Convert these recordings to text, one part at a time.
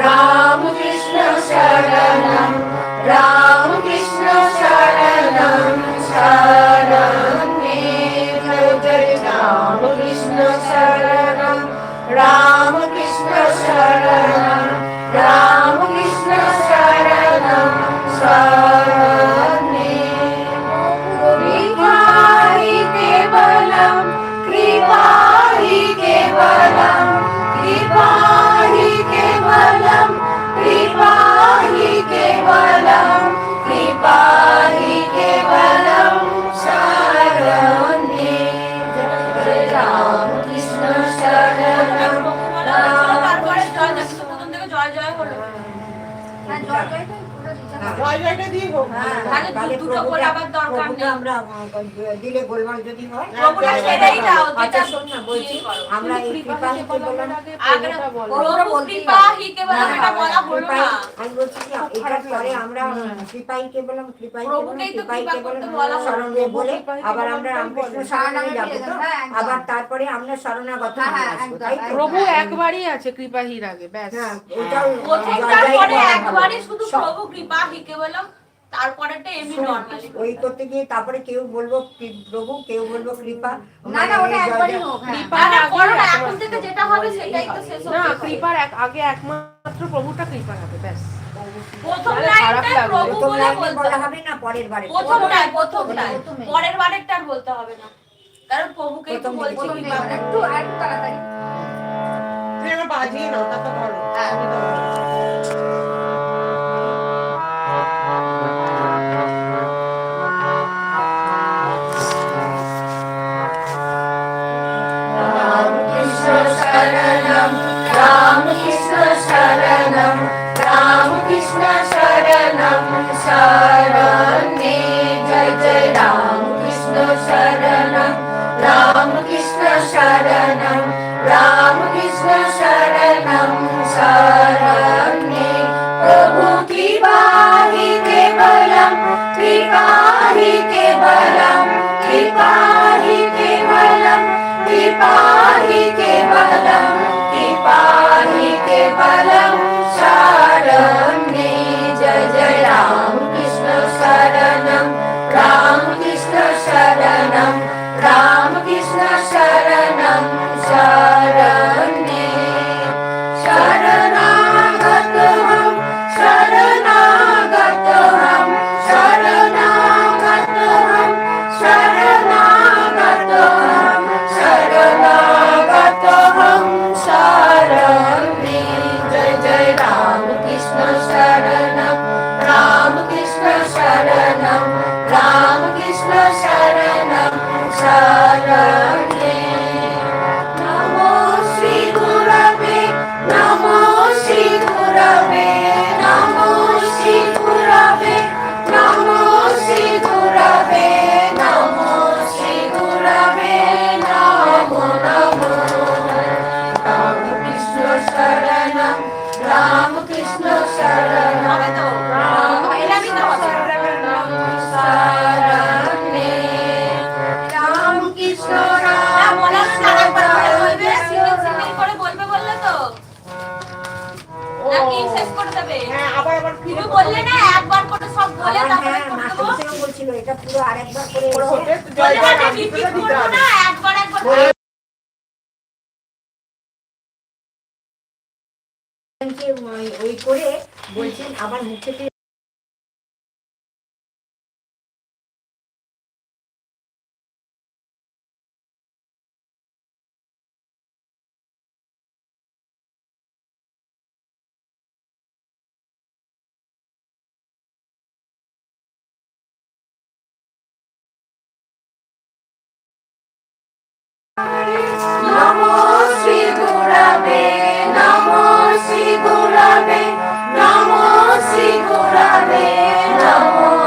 রামকৃষ্ণ শরণম রামকৃষ্ণ আচ্ছা শোন না বলছি আমরা এই কৃপাহিকে বললাম এটা বলা হলো না। আমি বলছি পরে বললাম বললাম বললাম শরণে বলে আবার আমরা রামকৃষ্ণ বলে। শরণে তো? আবার তারপরে আমরা শরণাগত হ্যাঁ, হ্যাঁ, একদম, প্রভু। একবারই আছে কৃপাহির আগে ব্যাস। হ্যাঁ শুধু প্রভু কৃপাহি কেবল তারপরেটা এমনি শোন, নর্মালি ওই করতে গিয়ে তারপরে কেউ বলব প্রভু কেউ বলব কৃপা। না না ওটা মানে একবারই হোক হ্যাঁ। কৃপা না, না, করো না, এখন থেকে যেটা হবে সেটাই তো শেষ না কৃপার আগে একমাত্র প্রভুটা কৃপা হবে ব্যাস। প্রথম লাইনটা প্রভু বলে বলতে হবে। না পরের বারে। প্রথমটাই প্রথমটাই প্রথমে। পরের বারেরটা আর বলতে হবে না। কারণ প্রভুকেই তো বলছি কৃপা। একটু আর তাড়াতাড়ি। বাজিয়ে নাও তারপর বলো। আমি তো रामकृष्ण शरणं বললে না একবার করে সব বলে আবার তারপরে হ্যাঁ বলছিল এটা পুরো আরেকবার করে না, একবার একবার ওই করে বলছেন আবার মুখ থেকে নমো শ্রী গুরাবে নমো শ্রী গুরাবে নমো শ্রী গুরাবে নমো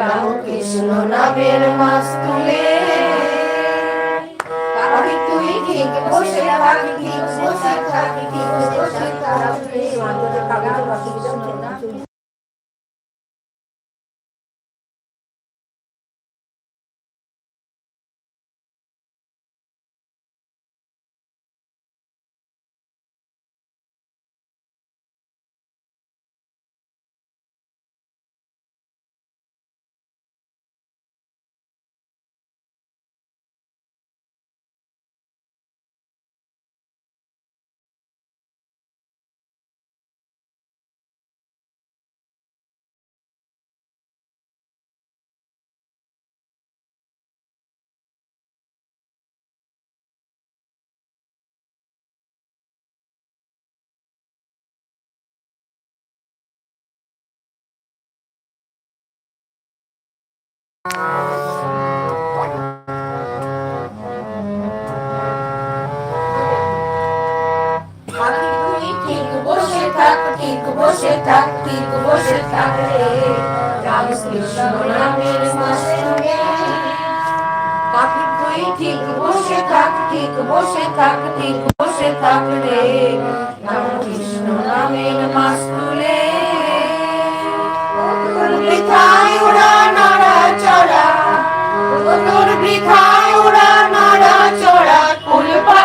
রামকৃষ্ণ নামের মাস তুলে পাখি তুই ঠিক বসে থাক ঠিক বসে থাক ঠিক বসে থাক বসে থাক ঠিক বসে থাক রে রামকৃষ্ণ নামের মাস পাখি তুই ঠিক বসে থাক ঠিক বসে থাক ঠিক বসে থাক রে রামকৃষ্ণ নামের মাস তুলে তোর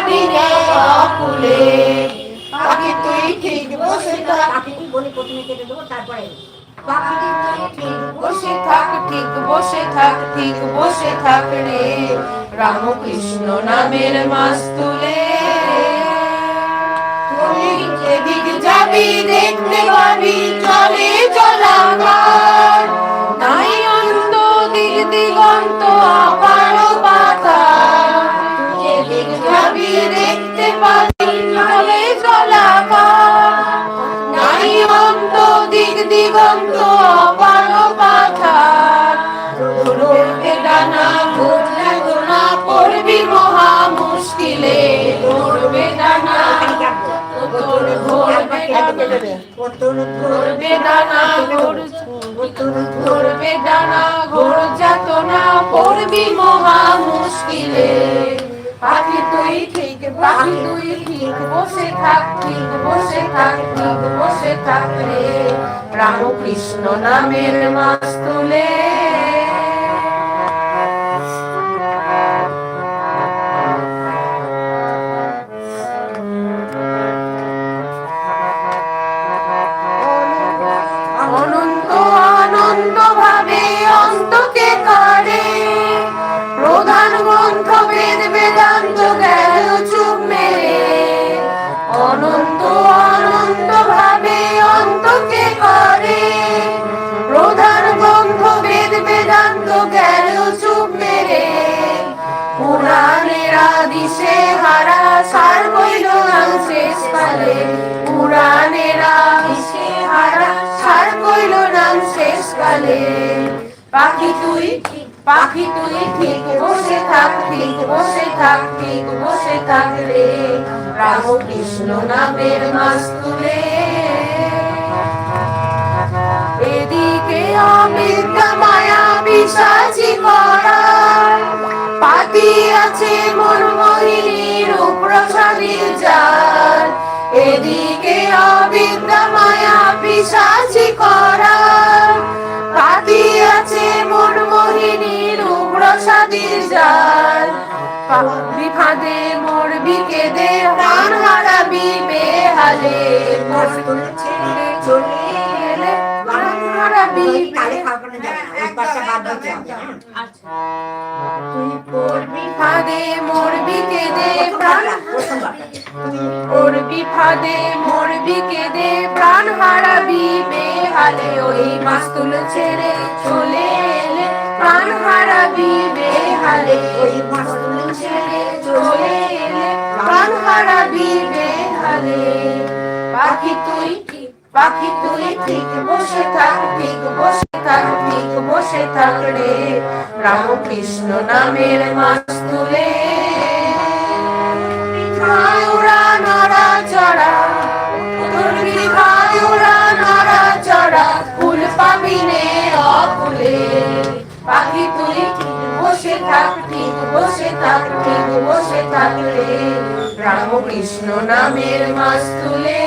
ফুল রে ফুলে পাখি তুই ঠিক বসে থাক। পাখিটি বলে? প্রথমে কেটে দেবো তারপরে পাখি তুই ঠিক বসে থাক। ঠিক বসে থাক ঠিক বসে থাক রে। রামকৃষ্ণ নামের মাস তুলে তুই যেদিক যাবি দেখতে পাবি চলে জলাকার ডানা করবে দানা ঘোর যাতনা পড়বি মহা মুশকিলে। পাখি তুই ঠিক, পাখি তুই ঠিক, বসে থাক, ঠিক, বসে থাক, ঠিক, বসে থাক রে। রামকৃষ্ণ নামের মাস তুলে। পাখি তুই পাখি তুই ঠিক, বসে থাক, ঠিক, বসে থাক, ঠিক, বসে থাক রে। রামকৃষ্ণ নামের মাস তুলে। এদিকে অবিদ্যা মায়া পিসাচি করা পাতি আছে মন মোহিনীর প্রসাদীর জাল এদিকে অবিদ্যা মায়া পিসাচি করা পাতি আছে মন মোহিনীর প্রসাদীর জাল বিফাদে মরবি কেঁদে প্রাণ হারাবি বেহালে। মস্তুল ছেড়ে চলে তালে খাওয়ানো যাবে না ওই পাশটা বাদ দিতে হবে? আচ্ছা। তুই পড়বি ফাঁদে মরবি কেঁদে প্রাণ মরবি ফাঁদে মরবি কেঁদে প্রাণ হারাবি বেহালে ওই মাস্তুল ছেড়ে চলে এলে প্রাণ হারাবি বেহালে ওই মস্তুল ছেড়ে চলে এলে প্রাণ হারাবি বেহালে। পাখি তুই পাখি তুই ঠিক বসে থাক, ঠিক বসে থাক, ঠিক বসে থাক রে। রামকৃষ্ণ নামের মাস তুলে পাখি তুই বসে থাক, ঠিক বসে থাক, ঠিক বসে থাক রে। রামকৃষ্ণ নামের মাস তুলে